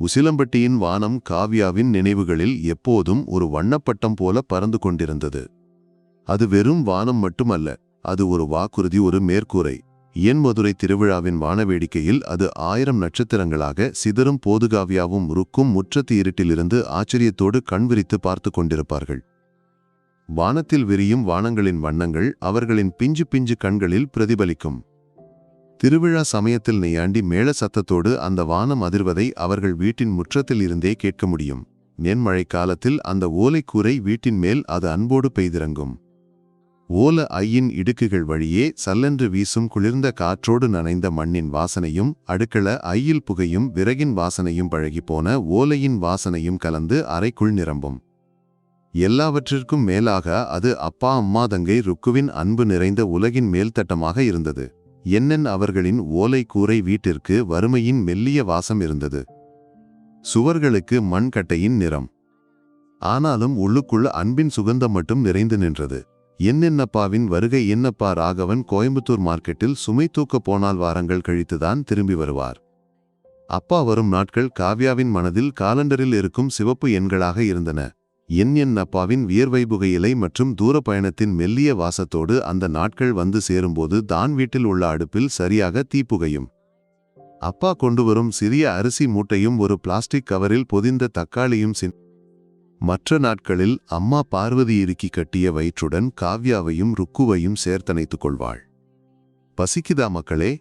உசிலம்பட்டியின் வானம் காவ்யாவின் நினைவுகளில் எப்போதும் ஒரு வண்ணப்பட்டம் போல பறந்து கொண்டிருந்தது. அது வெறும் வானம் மட்டுமல்ல அது ஒரு வாக்குறுதி ஒரு மேற்கூரை. மதுரை திருவிழாவின் வானவேடிக்கையில் அது ஆயிரம் நட்சத்திரங்களாக சிதறும் போதுகாவியாவும் ருக்கும் முற்றத்து இருட்டிலிருந்து ஆச்சரியத்தோடு கண்விரித்து பார்த்து கொண்டிருப்பார்கள். வானத்தில் விரியும் வானங்களின் வண்ணங்கள் அவர்களின் பிஞ்சு பிஞ்சு கண்களில் பிரதிபலிக்கும். திருவிழா சமயத்தில் நெய்யாண்டி மேள சத்தத்தோடு அந்த வானம் அதிர்வதை அவர்கள் வீட்டின் முற்றத்தில் இருந்தே கேட்க முடியும். நென்மழை காலத்தில் அந்த ஓலைக்கூரை வீட்டின் மேல் அது அன்போடு பெய்திறங்கும். ஓல ஐயின் இடுக்குகள் வழியே சல்லென்று வீசும் குளிர்ந்த காற்றோடு நனைந்த மண்ணின் வாசனையும் அடுக்கள ஐயில் புகையும் விறகின் வாசனையும் பழகிப்போன ஓலையின் வாசனையும் கலந்து அறைக்குள் நிரம்பும். எல்லாவற்றிற்கும் மேலாக அது அப்பா அம்மா தங்கை ருக்குவின் அன்பு நிறைந்த உலகின் மேல்தட்டமாக இருந்தது. என்னென் அவர்களின் ஓலை கூரை வீட்டிற்கு வறுமையின் மெல்லிய வாசம் இருந்தது. சுவர்களுக்கு மண்கட்டையின் நிறம். ஆனாலும் உள்ளுக்குள் அன்பின் சுகந்தம் மட்டும் நிறைந்து நின்றது. என்னென்னப்பாவின் வருகை என்னப்பா ராகவன் கோயம்புத்தூர் மார்க்கெட்டில் சுமை தூக்க போனால் வாரங்கள் கழித்துதான் திரும்பி வருவார். அப்பா வரும் நாட்கள் காவ்யாவின் மனதில் காலண்டரில் இருக்கும் சிவப்பு எண்களாக இருந்தன. என் என் அப்பாவின் வியர்வை புகையிலை மற்றும் தூர பயணத்தின் மெல்லிய வாசத்தோடு அந்த நாட்கள் வந்து சேரும்போது தான் வீட்டில் உள்ள அடுப்பில் சரியாக தீப்புகையும் அப்பா கொண்டு வரும் சிறிய அரிசி மூட்டையும் ஒரு பிளாஸ்டிக் கவரில் பொதிந்த தக்காளியும் சின் மற்ற நாட்களில் அம்மா பார்வதி இறுக்கி கட்டிய வயிற்றுடன் காவ்யாவையும் ருக்குவையும் சேர்த்தணைத்துக் கொள்வாள். பசிக்குதா மக்களே?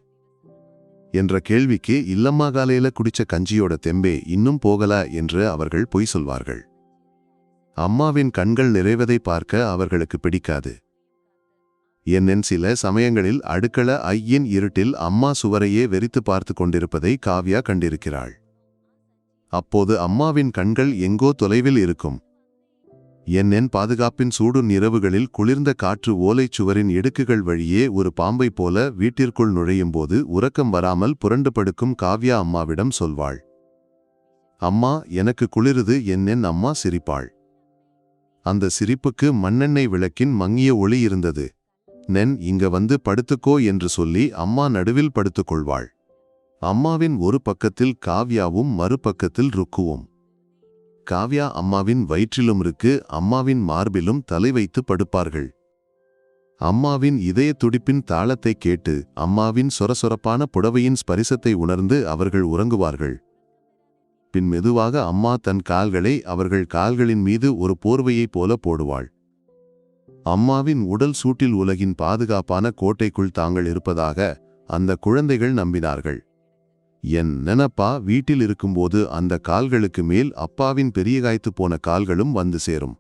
என்ற கேள்விக்கு இல்லம்மா காலையில குடிச்ச கஞ்சியோட தெம்பே இன்னும் போகல என்று அவர்கள் பொய் சொல்வார்கள். அம்மாவின் கண்கள் நிறைவதை பார்க்க அவர்களுக்கு பிடிக்காது. என்னென் சில சமயங்களில் அடுக்கள ஐயின் இருட்டில் அம்மா சுவரையே வெறித்து பார்த்து கொண்டிருப்பதை காவ்யா கண்டிருக்கிறாள். அப்போது அம்மாவின் கண்கள் எங்கோ தொலைவில் இருக்கும். என்னென் பாதுகாப்பின் சூடு நிறவுகளில் குளிர்ந்த காற்று ஓலைச் சுவரின் இடுக்குகள் வழியே ஒரு பாம்பை போல வீட்டிற்குள் நுழையும்போது உறக்கம் வராமல் புரண்டு படுக்கும் காவ்யா அம்மாவிடம் சொல்வாள். அம்மா எனக்கு குளிருது. என்னென் அம்மா சிரிப்பாள். அந்த சிரிப்புக்கு மண்ணெண்ணெய் விளக்கின் மங்கிய ஒளி இருந்தது. நென் இங்க வந்து படுத்துக்கோ என்று சொல்லி அம்மா நடுவில் படுத்துக்கொள்வாள். அம்மாவின் ஒரு பக்கத்தில் காவ்யாவும் மறுபக்கத்தில் ருக்குவும். காவ்யா அம்மாவின் வயிற்றிலும் இருக்கு அம்மாவின் மார்பிலும் தலை வைத்து படுப்பார்கள். அம்மாவின் இதய துடிப்பின் தாளத்தை கேட்டு அம்மாவின் சொரசொரப்பான புடவையின் ஸ்பரிசத்தை உணர்ந்து அவர்கள் உறங்குவார்கள். பின் மெதுவாக அம்மா தன் கால்களை அவர்கள் கால்களின் மீது ஒரு போர்வையைப் போல போடுவாள். அம்மாவின் உடல் சூட்டில் உலகின் பாதுகாப்பான கோட்டைக்குள் தாங்கள் இருப்பதாக அந்த குழந்தைகள் நம்பினார்கள். என் நெனப்பா வீட்டில் இருக்கும்போது அந்த கால்களுக்கு மேல் அப்பாவின் பெரிய காய்த்து போன கால்களும் வந்து சேரும்.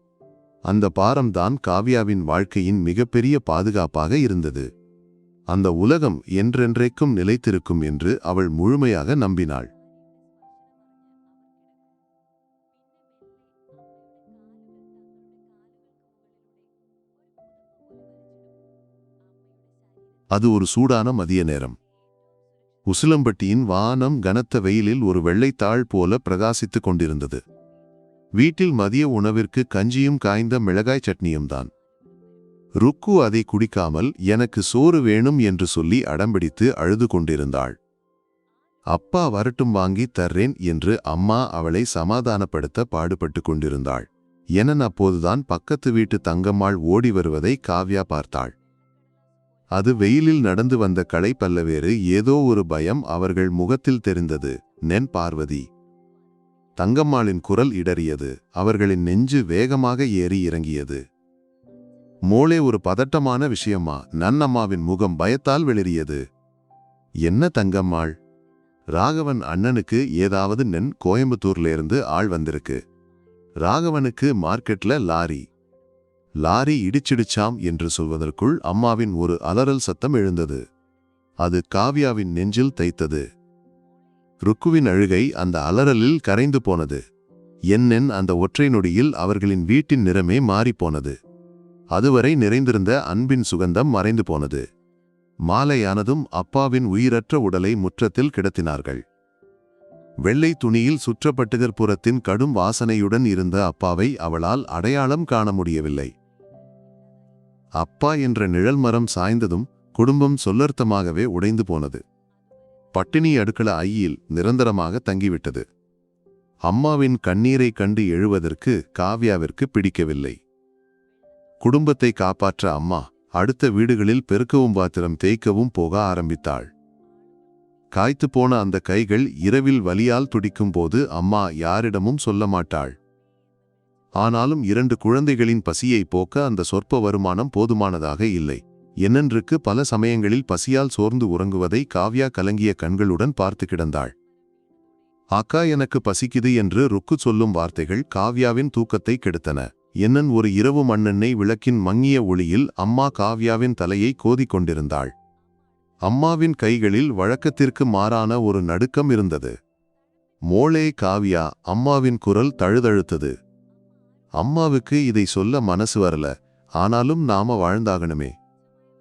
அந்த பாரம்தான் காவ்யாவின் வாழ்க்கையின் மிகப்பெரிய பாதுகாப்பாக இருந்தது. அந்த உலகம் என்றென்றைக்கும் நிலைத்திருக்கும் என்று அவள் முழுமையாக நம்பினாள். அது ஒரு சூடான மதிய நேரம். உசிலம்பட்டியின் வானம் கனத்த வெயிலில் ஒரு வெள்ளைத்தாள் போல பிரகாசித்துக் கொண்டிருந்தது. வீட்டில் மதிய உணவிற்கு கஞ்சியும் காய்ந்த மிளகாய் சட்னியும் தான். ருக்கு அதை குடிக்காமல் எனக்கு சோறு வேணும் என்று சொல்லி அடம்பிடித்து அழுது கொண்டிருந்தாள். அப்பா வரட்டும் வாங்கி தர்றேன் என்று அம்மா அவளை சமாதானப்படுத்த பாடுபட்டு கொண்டிருந்தாள். எனன் அப்போதுதான் பக்கத்து வீட்டு தங்கம்மாள் ஓடி வருவதை காவ்யா பார்த்தாள். அது வெயிலில் நடந்து வந்த களை பல்லவேறு ஏதோ ஒரு பயம் அவர்கள் முகத்தில் தெரிந்தது. நென் பார்வதி. தங்கம்மாளின் குரல் இடறியது. அவர்களின் நெஞ்சு வேகமாக ஏறி இறங்கியது. மோளே ஒரு பதட்டமான விஷயமா? நன்னம்மாவின் முகம் பயத்தால் வெளிறியது. என்ன தங்கம்மாள்? ராகவன் அண்ணனுக்கு ஏதாவது நென் கோயம்புத்தூர்ல ஆள் வந்திருக்கு. ராகவனுக்கு மார்க்கெட்ல லாரி. லாரி இடிச்சிடுச்சாம் என்று சொல்வதற்குள் அம்மாவின் ஒரு அலறல் சத்தம் எழுந்தது. அது காவ்யாவின் நெஞ்சில் தைத்தது. ருக்குவின் அழுகை அந்த அலறலில் கரைந்து போனது. என்னென் அந்த ஒற்றை நொடியில் அவர்களின் வீட்டின் நிறமே மாறிப்போனது. அதுவரை நிறைந்திருந்த அன்பின் சுகந்தம் மறைந்து போனது. மாலையானதும் அப்பாவின் உயிரற்ற உடலை முற்றத்தில் கிடத்தினார்கள். வெள்ளை துணியில் சுற்றப்பட்டுகற்புறத்தின் கடும் வாசனையுடன் இருந்த அப்பாவை அவளால் அடையாளம் காண முடியவில்லை. அப்பா என்ற நிழல் மரம் சாய்ந்ததும் குடும்பம் சொல்லர்த்தமாகவே உடைந்து போனது. பட்டினி அடுக்கள ஐயில் நிரந்தரமாக தங்கிவிட்டது. அம்மாவின் கண்ணீரை கண்டு எழுவதற்கு காவ்யாவிற்கு பிடிக்கவில்லை. குடும்பத்தை காப்பாற்ற அம்மா அடுத்த வீடுகளில் பெருக்கவும் பாத்திரம் தேய்க்கவும் போக ஆரம்பித்தாள். காய்த்து போன அந்த கைகள் இரவில் வலியால் துடிக்கும்போது அம்மா யாரிடமும் சொல்ல மாட்டாள். ஆனாலும் இரண்டு குழந்தைகளின் பசியை போக்க அந்த சொற்ப வருமானம் போதுமானதாக இல்லை. என்னென்றுக்கு பல சமயங்களில் பசியால் சோர்ந்து உறங்குவதை காவ்யா கலங்கிய கண்களுடன் பார்த்து கிடந்தாள். அக்கா எனக்கு பசிக்குது என்று ருக்கு சொல்லும் வார்த்தைகள் காவ்யாவின் தூக்கத்தை கெடுத்தன. என்னன் ஒரு இரவு மண்ணெண்ணெய் விளக்கின் மங்கிய ஒளியில் அம்மா காவ்யாவின் தலையை கோதிக் கொண்டிருந்தாள். அம்மாவின் கைகளில் வழக்கத்திற்கு மாறான ஒரு நடுக்கம் இருந்தது. மோளே காவ்யா அம்மாவின் குரல் தழுதழுத்தது. அம்மாவுக்கு இதை சொல்ல மனசு வரல. ஆனாலும் நாம வாழ்ந்தாகணுமே.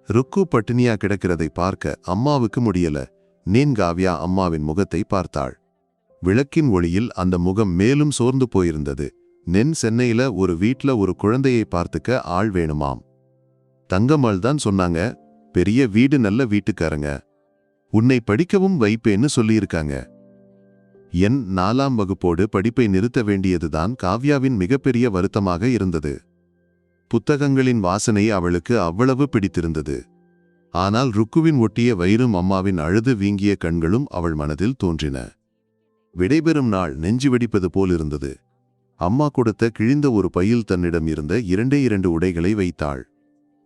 ருக்கு பட்டினியா கிடக்கிறதை பார்க்க அம்மாவுக்கு முடியல. நீன்காவியா அம்மாவின் முகத்தை பார்த்தாள். விளக்கின் ஒளியில் அந்த முகம் மேலும் சோர்ந்து போயிருந்தது. நென் சென்னையில ஒரு வீட்ல ஒரு குழந்தையை பார்த்துக்க ஆள் வேணுமாம். தங்கம்மாள் தான் சொன்னாங்க பெரிய வீடு நல்ல வீட்டுக்காரங்க. உன்னை படிக்கவும் வைப்பேன்னு சொல்லியிருக்காங்க. என் நாலாம் வகுப்போடு படிப்பை நிறுத்த வேண்டியதுதான் காவ்யாவின் மிகப்பெரிய வருத்தமாக இருந்தது. புத்தகங்களின் வாசனை அவளுக்கு அவ்வளவு பிடித்திருந்தது. ஆனால் ருக்குவின் ஒட்டிய வயிறும் அம்மாவின் அழுது வீங்கிய கண்களும் அவள் மனதில் தோன்றின. விடைபெறும் நாள் நெஞ்சு வெடிப்பது போல் இருந்தது அம்மா கொடுத்த கிழிந்த ஒரு பையில் தன்னிடம் இருந்த இரண்டே இரண்டு உடைகளை வைத்தாள்.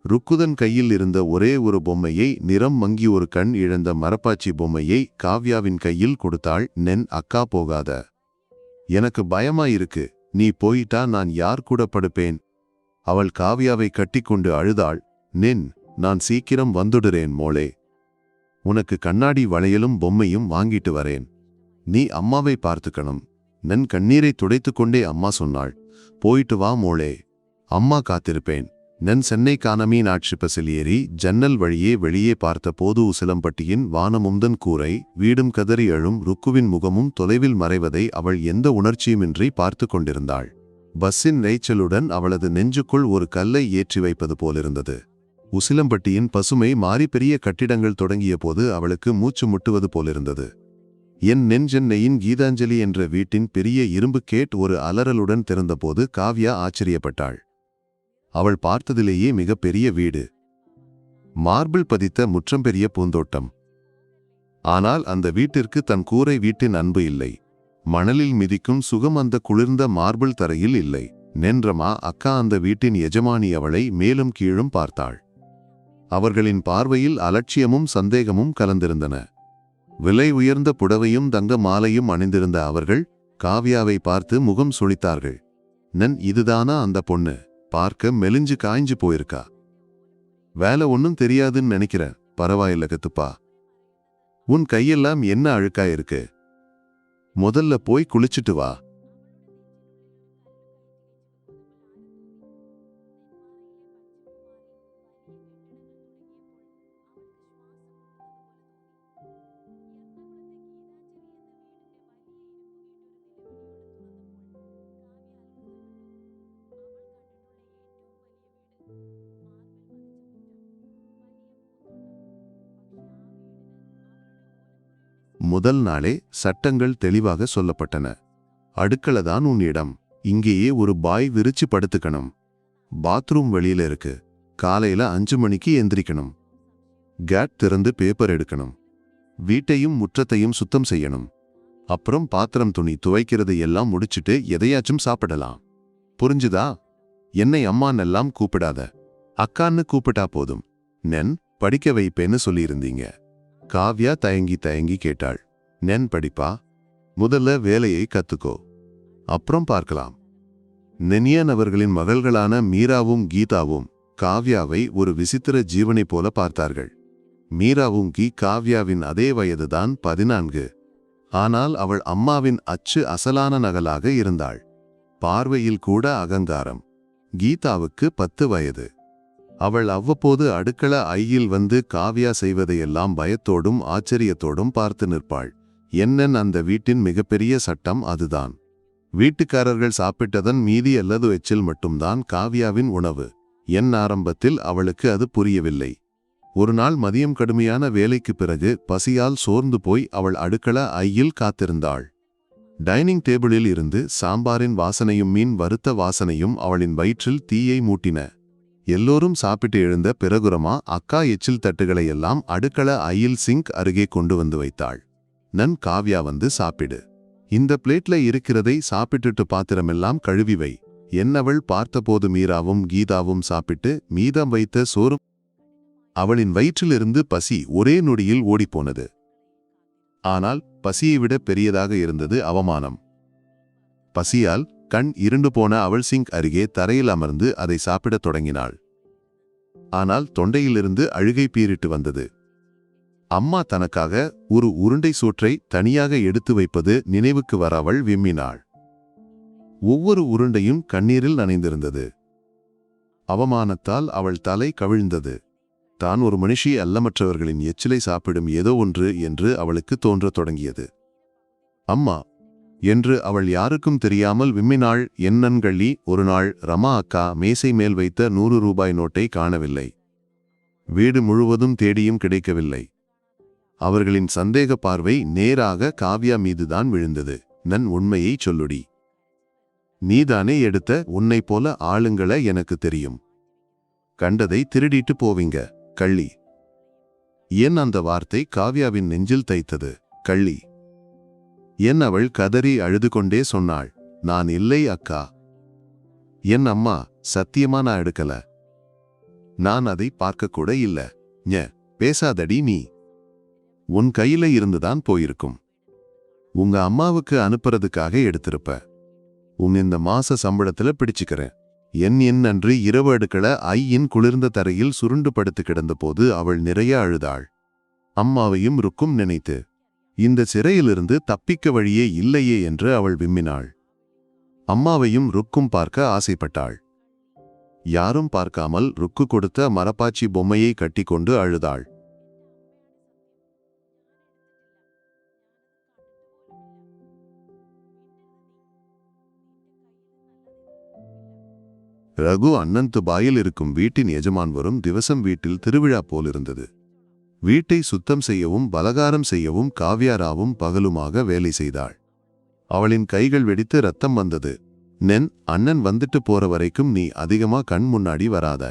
ருக்குதன் கையில் இருந்த ஒரே ஒரு பொம்மையை நிறம் மங்கி ஒரு கண் இழந்த மரப்பாச்சி பொம்மையை காவ்யாவின் கையில் கொடுத்தாள். நென் அக்கா போகாத. எனக்கு பயமா இருக்கு நீ போயிட்டா நான் யார் கூட படுப்பேன்? அவள் காவ்யாவை கட்டிக்கொண்டு அழுதாள். நின் நான் சீக்கிரம் வந்துடுறேன் மோளே. உனக்கு கண்ணாடி வளையலும் பொம்மையும் வாங்கிட்டு வரேன். நீ அம்மாவை பார்த்துக்கணும். நன் கண்ணீரை துடைத்துக்கொண்டே அம்மா சொன்னாள். போயிட்டு வா மோளே. அம்மா காத்திருப்பேன். நன் சென்னை காண மீனாட்சி பசில் ஜன்னல் வழியே வெளியே பார்த்த போது உசிலம்பட்டியின் வானமுந்தன் கூரை வீடும் கதறி அழும் ருக்குவின் முகமும் தொலைவில் மறைவதை அவள் எந்த உணர்ச்சியுமின்றி பார்த்து கொண்டிருந்தாள். பஸ்ஸின் நெய்ச்சலுடன் அவளது நெஞ்சுக்குள் ஒரு கல்லை ஏற்றி வைப்பது போலிருந்தது. உசிலம்பட்டியின் பசுமை மாறி பெரிய கட்டிடங்கள் தொடங்கிய போது அவளுக்கு மூச்சு முட்டுவது போலிருந்தது. என் நெஞ்சென்னையின் கீதாஞ்சலி என்ற வீட்டின் பெரிய இரும்பு கேட் ஒரு அலறலுடன் திறந்தபோது காவ்யா ஆச்சரியப்பட்டாள். அவள் பார்த்ததிலேயே மிகப் பெரிய வீடு. மார்பிள் பதித்த முற்றம் பெரிய பூந்தோட்டம். ஆனால் அந்த வீட்டிற்கு தன் கூரை வீட்டின் அன்பு இல்லை. மணலில் மிதிக்கும் சுகம் அந்த குளிர்ந்த மார்பிள் தரையில் இல்லை. நென்றமா அக்கா? அந்த வீட்டின் எஜமானி அவளை மேலும் கீழும் பார்த்தாள். அவர்களின் பார்வையில் அலட்சியமும் சந்தேகமும் கலந்திருந்தன. விலை உயர்ந்த புடவையும் தங்க மாலையும் அணிந்திருந்த அவர்கள் காவ்யாவை பார்த்து முகம் சுளித்தார்கள் நன் இதுதானா அந்த பொண்ணு? பார்க்க மெலிஞ்சு காய்ஞ்சு போயிருக்கா. வேலை ஒன்னும் தெரியாதுன்னு நினைக்கிறேன். பரவாயில்ல கத்துப்பா. உன் கையெல்லாம் என்ன அழுக்கா இருக்கு முதல்ல போய் குளிச்சுட்டு வா. முதல் நாளே சட்டங்கள் தெளிவாக சொல்லப்பட்டன. அடுக்களதான் உன் இடம். இங்கேயே ஒரு பாய் விரிச்சு படுத்துக்கணும். பாத்ரூம் வெளியில இருக்கு. காலையில அஞ்சு மணிக்கு எந்திரிக்கணும். கேட் திறந்து பேப்பர் எடுக்கணும். வீட்டையும் முற்றத்தையும் சுத்தம் செய்யணும். அப்புறம் பாத்திரம் துணி துவைக்கிறது எல்லாம் முடிச்சிட்டு எதையாச்சும் சாப்பிடலாம். புரிஞ்சுதா? என்னை அம்மானெல்லாம் கூப்பிடாத. அக்கான்னு கூப்பிட்டா போதும். நென் படிக்க வைப்பேன்னு சொல்லியிருந்தீங்க. காவ்யா தயங்கி தயங்கி கேட்டாள். நென் படிப்பா? முதல்ல வேலையை கத்துக்கோ. அப்புறம் பார்க்கலாம். நெனியான் அவர்களின் மகள்களான மீராவும் கீதாவும் காவ்யாவை ஒரு விசித்திர ஜீவனைப் போல பார்த்தார்கள். மீராவும் கீ. காவ்யாவின் அதே வயதுதான் பதினான்கு. ஆனால் அவள் அம்மாவின் அச்சு அசலான நகலாக இருந்தாள். பார்வையில் கூட அகங்காரம். கீதாவுக்கு பத்து வயது. அவள் அவ்வப்போது அடுக்கள ஐயில் வந்து காவியா செய்வதையெல்லாம் பயத்தோடும் ஆச்சரியத்தோடும் பார்த்து நிற்பாள். என்னன் அந்த வீட்டின் மிகப்பெரிய சட்டம் அதுதான். வீட்டுக்காரர்கள் சாப்பிட்டதன் மீதி அல்லது எச்சில் மட்டும்தான் காவியாவின் உணவு. என் ஆரம்பத்தில் அவளுக்கு அது புரியவில்லை. ஒரு நாள் மதியம் கடுமையான வேலைக்குப் பிறகு பசியால் சோர்ந்து போய் அவள் அடுக்கள ஐயில் காத்திருந்தாள். டைனிங் டேபிளில் இருந்து சாம்பாரின் வாசனையும் மீன் வறுத்த வாசனையும் அவளின் வயிற்றில் தீயை மூட்டின. எல்லோரும் சாப்பிட்டு எழுந்த பிறகுரமா அக்கா எச்சில் தட்டுகளை எல்லாம் அடுக்கள ஐயில் சிங்க் அருகே கொண்டு வந்து வைத்தாள். நன் காவ்யா வந்து சாப்பிடு. இந்த பிளேட்ல இருக்கிறதை சாப்பிட்டுட்டு பாத்திரமெல்லாம் கழுவி வை. என்னவள் பார்த்தபோது மீராவும் கீதாவும் சாப்பிட்டு மீதம் வைத்த சோறும் அவளின் வயிற்றிலிருந்து பசி ஒரே நொடியில் ஓடிப்போனது. ஆனால் பசியை விட பெரியதாக இருந்தது அவமானம். பசியால் கண் இருண்டு போன அவள் சிங்க் அருகே தரையில் அமர்ந்து அதை சாப்பிடத் தொடங்கினாள். ஆனால் தொண்டையிலிருந்து அழுகை பீரிட்டு வந்தது. அம்மா தனக்காக ஒரு உருண்டை சூற்றை தனியாக எடுத்து வைப்பது நினைவுக்கு வர அவள் விம்மினாள். ஒவ்வொரு உருண்டையும் கண்ணீரில் நனைந்திருந்தது. அவமானத்தால் அவள் தலை கவிழ்ந்தது. தான் ஒரு மனுஷி அல்லமற்றவர்களின் எச்சிலை சாப்பிடும் ஏதோ ஒன்று என்று அவளுக்கு தோன்றத் தொடங்கியது. அம்மா என்று அவள் யாருக்கும் தெரியாமல் விம்மினாள். என்னன்கள்ளி ஒரு நாள் ரமா அக்கா மேசை மேல் வைத்த நூறு ரூபாய் நோட்டை காணவில்லை. வீடு முழுவதும் தேடியும் கிடைக்கவில்லை. அவர்களின் சந்தேக பார்வை நேராக காவ்யா மீதுதான் விழுந்தது. நன் உண்மையை சொல்லுடி. நீதானே எடுத்த உன்னை போல ஆளுங்கள எனக்கு தெரியும். கண்டதை திருடிட்டு போவீங்க கள்ளி. ஏன் அந்த வார்த்தை காவ்யாவின் நெஞ்சில் தைத்தது கள்ளி? என் அவள் கதறி அழுது கொண்டே சொன்னாள் நான் இல்லை அக்கா. என் அம்மா சத்தியமா நான் எடுக்கல. நான் அதை பார்க்க கூட இல்ல. ஞ பேசாதடி நீ. உன் கையில இருந்துதான் போயிருக்கும். உங்க அம்மாவுக்கு அனுப்புறதுக்காக எடுத்திருப்ப. உன் இந்த மாச சம்பளத்துல பிடிச்சுக்கிறேன். என் என் அன்று இரவு அடுக்கள ஐயின் குளிர்ந்த தரையில் சுருண்டு படுத்து கிடந்தபோது அவள் நிறைய அழுதாள். அம்மாவையும் ருக்கும் நினைத்து இந்த சிறையிலிருந்து தப்பிக்க வழியே இல்லையே என்று அவள் விம்மினாள். அம்மாவையும் ருக்கும் பார்க்க ஆசைப்பட்டாள். யாரும் பார்க்காமல் ருக்கு கொடுத்த மரப்பாச்சி பொம்மையை கட்டிக்கொண்டு அழுதாள். ரகு அண்ணன் துபாயில் இருக்கும் வீட்டின் எஜமான் வரும் திவசம் வீட்டில் திருவிழா போலிருந்தது. வீட்டை சுத்தம் செய்யவும் பலகாரம் செய்யவும் காவ்யாராவும் பகலுமாக வேலை செய்தாள். அவளின் கைகள் வெடித்து ரத்தம் வந்தது. நென் அண்ணன் வந்துட்டு போற வரைக்கும் நீ அதிகமா கண் முன்னாடி வராத.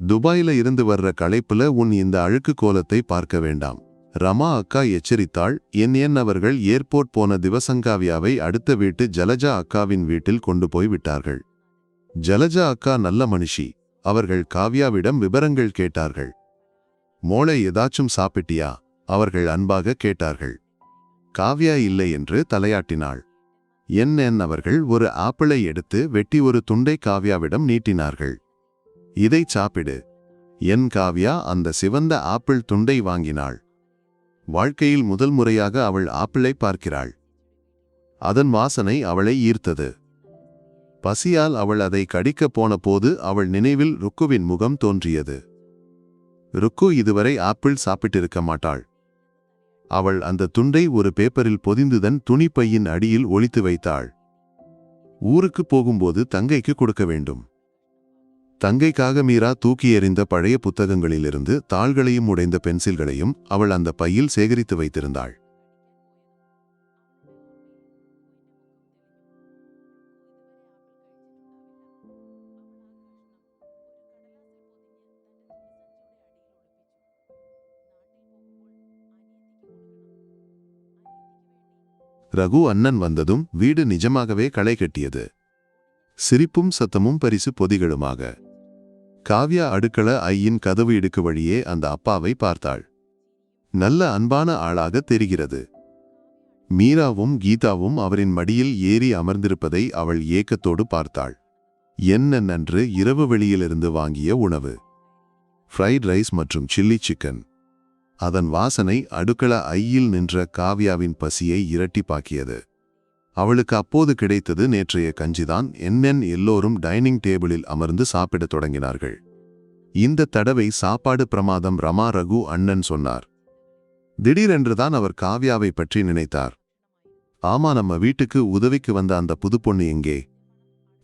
துபாயில இருந்து வர்ற களைப்புல உன் இந்த அழுக்கு கோலத்தை பார்க்க வேண்டாம். ரமா அக்கா எச்சரித்தாள். என் என் அவர்கள் ஏர்போர்ட் போன திவசங்காவியாவை அடுத்த வீட்டு ஜலஜா அக்காவின் வீட்டில் கொண்டு போய் விட்டார்கள். ஜலஜா அக்கா நல்ல மனுஷி. அவர்கள் காவ்யாவிடம் விவரங்கள் கேட்டார்கள். மோளை ஏதாச்சும் சாப்பிட்டியா? அவர்கள் அன்பாக கேட்டார்கள். காவ்யா இல்லை என்று தலையாட்டினாள். என் என் அவர்கள் ஒரு ஆப்பிளை எடுத்து வெட்டி ஒரு துண்டை காவ்யாவிடம் நீட்டினார்கள். இதை சாப்பிடு. என் காவ்யா அந்த சிவந்த ஆப்பிள் துண்டை வாங்கினாள். வாழ்க்கையில் முதல் முறையாக அவள் ஆப்பிளை பார்க்கிறாள். அதன் வாசனை அவளை ஈர்த்தது. பசியால் அவள் அதை கடிக்கப் போன போது அவள் நினைவில் ருக்குவின் முகம் தோன்றியது. ருக்கு இதுவரை ஆப்பிள் சாப்பிட்டிருக்க மாட்டாள். அவள் அந்த துண்டை ஒரு பேப்பரில் பொதிந்துதன் துணிப்பையின் அடியில் ஒளித்து வைத்தாள். ஊருக்கு போகும்போது தங்கைக்கு கொடுக்க வேண்டும். தங்கைக்காக மீரா தூக்கி எறிந்த பழைய புத்தகங்களிலிருந்து தாள்களையும் உடைந்த பென்சில்களையும் அவள் அந்த பையில் சேகரித்து வைத்திருந்தாள். ரகு அண்ணன் வந்ததும் வீடு நிஜமாகவே களை கட்டியது. சிரிப்பும் சத்தமும் பரிசு பொதிகளுமாக. காவ்யா அடுக்கள ஐயின் கதவு இடுக்கு வழியே அந்த அப்பாவை பார்த்தாள். நல்ல அன்பான ஆளாக தெரிகிறது. மீராவும் கீதாவும் அவரின் மடியில் ஏறி அமர்ந்திருப்பதை அவள் ஏக்கத்தோடு பார்த்தாள். என்ன நன்று இரவு வெளியிலிருந்து வாங்கிய உணவு. ஃப்ரைட் ரைஸ் மற்றும் சில்லி சிக்கன். அதன் வாசனை அடுக்கள ஐயில் நின்ற காவ்யாவின் பசியை இரட்டிப்பாக்கியது. அவளுக்கு அப்போது கிடைத்தது நேற்றைய கஞ்சிதான் என்னென் எல்லோரும் டைனிங் டேபிளில் அமர்ந்து சாப்பிடத் தொடங்கினார்கள். இந்த தடவை சாப்பாடு பிரமாதம் ரமா ரகு அண்ணன் சொன்னார். திடீரென்றுதான் அவர் காவ்யாவை பற்றி நினைத்தார். ஆமா நம்ம வீட்டுக்கு உதவிக்கு வந்த அந்த புது பொண்ணு எங்கே?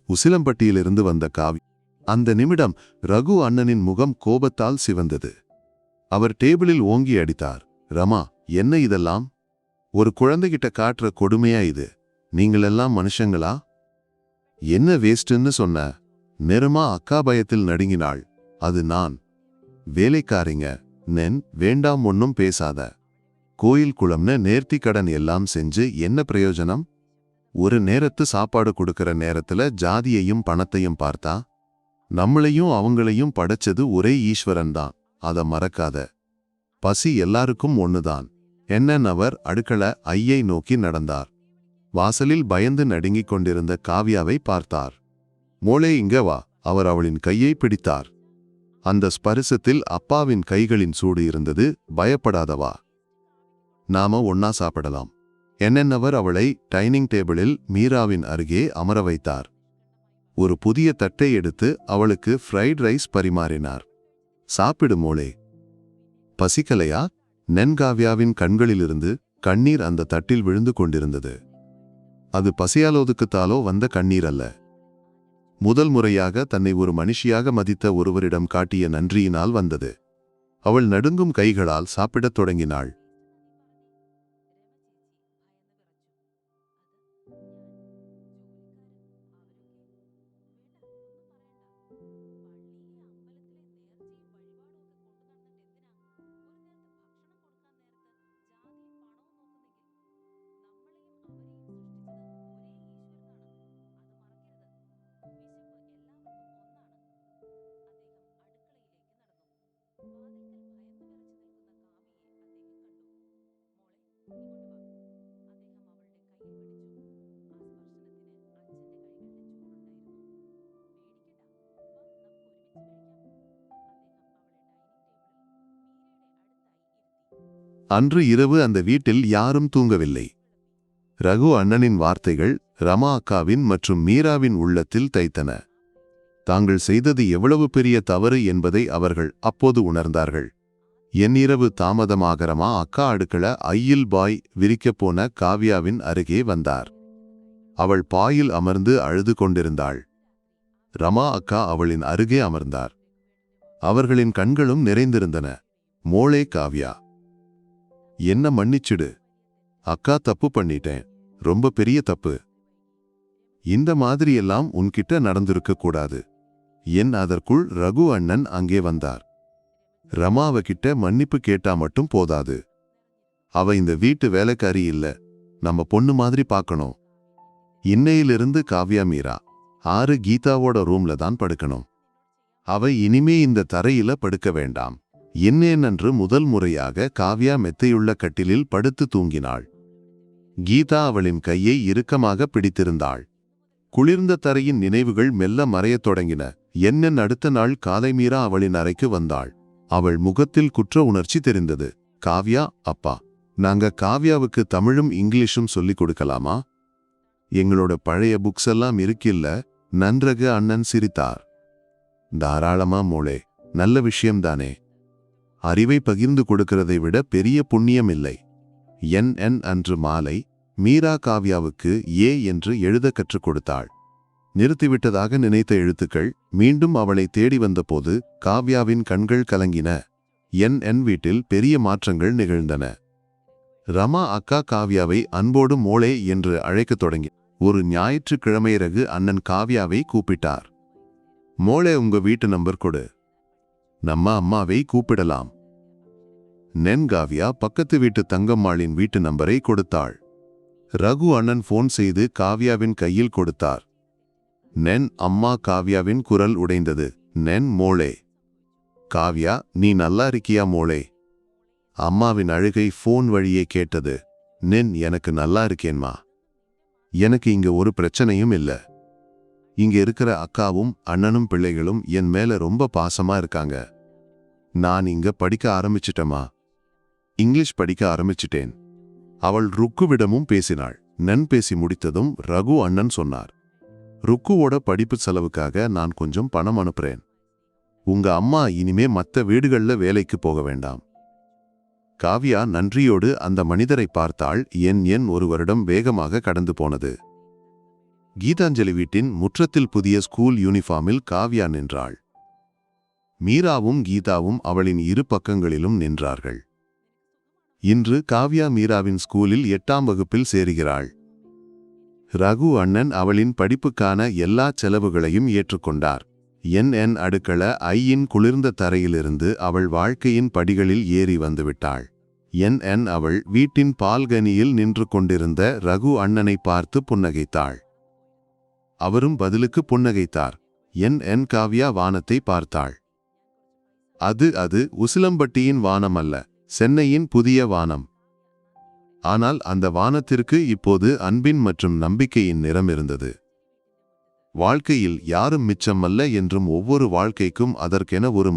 உசிலம்பட்டியிலிருந்து வந்த காவி அந்த நிமிடம் ரகு அண்ணனின் முகம் கோபத்தால் சிவந்தது. அவர் டேபிளில் ஓங்கி அடித்தார். ரமா என்ன இதெல்லாம்? ஒரு குழந்தைகிட்ட காட்டுற கொடுமையா இது? நீங்களெல்லாம் மனுஷங்களா? என்ன வேஸ்ட்ன்னு சொன்ன. நெருமா அக்கா பயத்தில் நடுங்கினாள். அது நான். வேலைக்காரிங்க. நென் வேண்டாம் ஒன்னும் பேசாத. கோயில் குளம்னு நேர்த்தி கடன் எல்லாம் செஞ்சு என்ன பிரயோஜனம்? ஒரு நேரத்து சாப்பாடு கொடுக்கற நேரத்துல ஜாதியையும் பணத்தையும் பார்த்தா? நம்மளையும் அவங்களையும் படைச்சது ஒரே ஈஸ்வரன் தான் அதை மறக்காத. பசி எல்லாருக்கும் ஒன்றுதான் என்னன்னவர் அடுக்கள ஐயை நோக்கி நடந்தார். வாசலில் பயந்து நடுங்கிக் கொண்டிருந்த காவியாவை பார்த்தார். மோளே இங்க வா. அவர் அவளின் கையை பிடித்தார். அந்த ஸ்பரிசத்தில் அப்பாவின் கைகளின் சூடு இருந்தது. பயப்படாதவா நாம ஒன்னா சாப்பிடலாம். என்னென்னவர் அவளை டைனிங் டேபிளில் மீராவின் அருகே அமர வைத்தார். ஒரு புதிய தட்டை எடுத்து அவளுக்கு ஃப்ரைட் ரைஸ் பரிமாறினார். சாப்பிடுமோளே பசிக்கலையா? நென்காவ்யாவின் கண்களிலிருந்து கண்ணீர் அந்த தட்டில் விழுந்து கொண்டிருந்தது. அது பசியாலோதுக்குத்தாலோ வந்த கண்ணீர் அல்ல. முதல் முறையாக தன்னை ஒரு மனுஷியாக மதித்த ஒருவரிடம் காட்டிய நன்றியினால் வந்தது. அவள் நடுங்கும் கைகளால் சாப்பிடத் தொடங்கினாள். அன்று இரவு அந்த வீட்டில் யாரும் தூங்கவில்லை. ரகு அண்ணனின் வார்த்தைகள் ரமா அக்காவின் மற்றும் மீராவின் உள்ளத்தில் தைத்தன. தாங்கள் செய்தது எவ்வளவு பெரிய தவறு என்பதை அவர்கள் அப்போது உணர்ந்தார்கள். என் இரவு தாமதமாகரமா அக்கா அடுக்கள ஐயில் பாய் விரிக்கப் போன காவ்யாவின் அருகே வந்தார். அவள் பாயில் அமர்ந்து அழுது கொண்டிருந்தாள். ரமா அக்கா அவளின் அருகே அமர்ந்தார். அவர்களின் கண்களும் நிறைந்திருந்தன. மோளே காவ்யா என்ன மன்னிச்சிடு. அக்கா தப்பு பண்ணிட்டேன். ரொம்ப பெரிய தப்பு. இந்த மாதிரியெல்லாம் உன்கிட்ட நடந்திருக்க கூடாது. என் அதற்குள் ரகு அண்ணன் அங்கே வந்தார். ரமாவ கிட்ட மன்னிப்பு கேட்டா மட்டும் போதாது. அவ இந்த வீட்டு வேலைக்காரி இல்ல. நம்ம பொண்ணு மாதிரி பார்க்கணும் இன்னையிலிருந்து காவ்யா மீரா ஆறு கீதாவோட ரூம்ல தான் படுக்கணும். அவ இனிமே இந்த தரையில படுக்க வேண்டாம். என்னேனன்று முதல் முறையாக காவ்யா மெத்தையுள்ள கட்டிலில் படுத்து தூங்கினாள். கீதா அவளின் கையை இறுக்கமாக பிடித்திருந்தாள். குளிர்ந்த தரையின் நினைவுகள் மெல்ல மறையத் தொடங்கின. என்னன் அடுத்த நாள் காலை மீரா அவளின் அறைக்கு வந்தாள். அவள் முகத்தில் குற்ற உணர்ச்சி தெரிந்தது. காவ்யா அப்பா நாங்க காவ்யாவுக்கு தமிழும் இங்கிலீஷும் சொல்லிக் கொடுக்கலாமா? எங்களோட பழைய புக்ஸ் எல்லாம் இருக்கில்ல நன்றகு அண்ணன் சிரித்தார். தாராளமா மூளே நல்ல விஷயம்தானே. அறிவை பகிர்ந்து கொடுக்கிறதை விட பெரிய புண்ணியம் இல்லை என் என் அன்று மாலை மீரா காவ்யாவுக்கு ஏ என்று எழுத கற்றுக் கொடுத்தாள். நிறுத்திவிட்டதாக நினைத்த எழுத்துக்கள் மீண்டும் அவளை தேடி வந்தபோது காவ்யாவின் கண்கள் கலங்கின. என் என் வீட்டில் பெரிய மாற்றங்கள் நிகழ்ந்தன. ரமா அக்கா காவ்யாவை அன்போடு மோளே என்று அழைக்கத் தொடங்கி ஒரு ஞாயிற்றுக்கிழமையரகு அண்ணன் காவ்யாவை கூப்பிட்டார். மோளே உங்க வீட்டு நம்பர் கொடு. நம்ம அம்மாவை கூப்பிடலாம். நென்காவியா பக்கத்து வீட்டு தங்கம்மாளின் வீட்டு நம்பரை கொடுத்தாள். ரகு அண்ணன் ஃபோன் செய்து காவ்யாவின் கையில் கொடுத்தார். நென் அம்மா காவ்யாவின் குரல் உடைந்தது. நென் மோளே. காவ்யா நீ நல்லா இருக்கியா மோளே? அம்மாவின் அழுகை ஃபோன் வழியே கேட்டது. நென் எனக்கு நல்லா இருக்கேன்மா. எனக்கு இங்க ஒரு பிரச்சனையும் இல்ல. இங்க இருக்கிற அக்காவும் அண்ணனும் பிள்ளைகளும் என் மேல ரொம்ப பாசமா இருக்காங்க. நான் இங்க படிக்க ஆரம்பிச்சிட்டமா இங்கிலீஷ் படிக்க ஆரம்பிச்சிட்டேன். அவள் ருக்குவிடமும் பேசினாள். நன் பேசி முடித்ததும் ரகு அண்ணன் சொன்னார். ருக்குவோட படிப்பு செலவுக்காக நான் கொஞ்சம் பணம் அனுப்புறேன். உங்க அம்மா இனிமே மத்த வீடுகள்ல வேலைக்கு போக வேண்டாம். காவ்யா நன்றியோடு அந்த மனிதரை பார்த்தாள். என் என் ஒரு வருடம் வேகமாக கடந்து போனது. கீதாஞ்சலி வீட்டின் முற்றத்தில் புதிய ஸ்கூல் யூனிஃபார்மில் காவ்யா நின்றாள். மீராவும் கீதாவும் அவளின் இரு பக்கங்களிலும் நின்றார்கள். இன்று காவ்யா மீராவின் ஸ்கூலில் எட்டாம் வகுப்பில் சேருகிறாள். ரகு அண்ணன் அவளின் படிப்புக்கான எல்லா செலவுகளையும் ஏற்றுக்கொண்டார். என் என் அடுக்கள ஐயின் குளிர்ந்த தரையிலிருந்து அவள் வாழ்க்கையின் படிகளில் ஏறி வந்துவிட்டாள். என் என் அவள் வீட்டின் பால்கனியில் நின்று கொண்டிருந்த ரகு அண்ணனை பார்த்து புன்னகைத்தாள். அவரும் பதிலுக்கு புன்னகைத்தார். என் என் காவ்யா வானத்தை பார்த்தாள். அது அது உசிலம்பட்டியின் வானம் அல்ல சென்னையின் புதிய வானம். ஆனால் அந்த வானத்திற்கு இப்போது அன்பின் மற்றும் நம்பிக்கையின் நிறம் இருந்தது. வாழ்க்கையில் யாரும் மிச்சமல்ல என்றும் ஒவ்வொரு வாழ்க்கைக்கும் அதற்கென ஒரு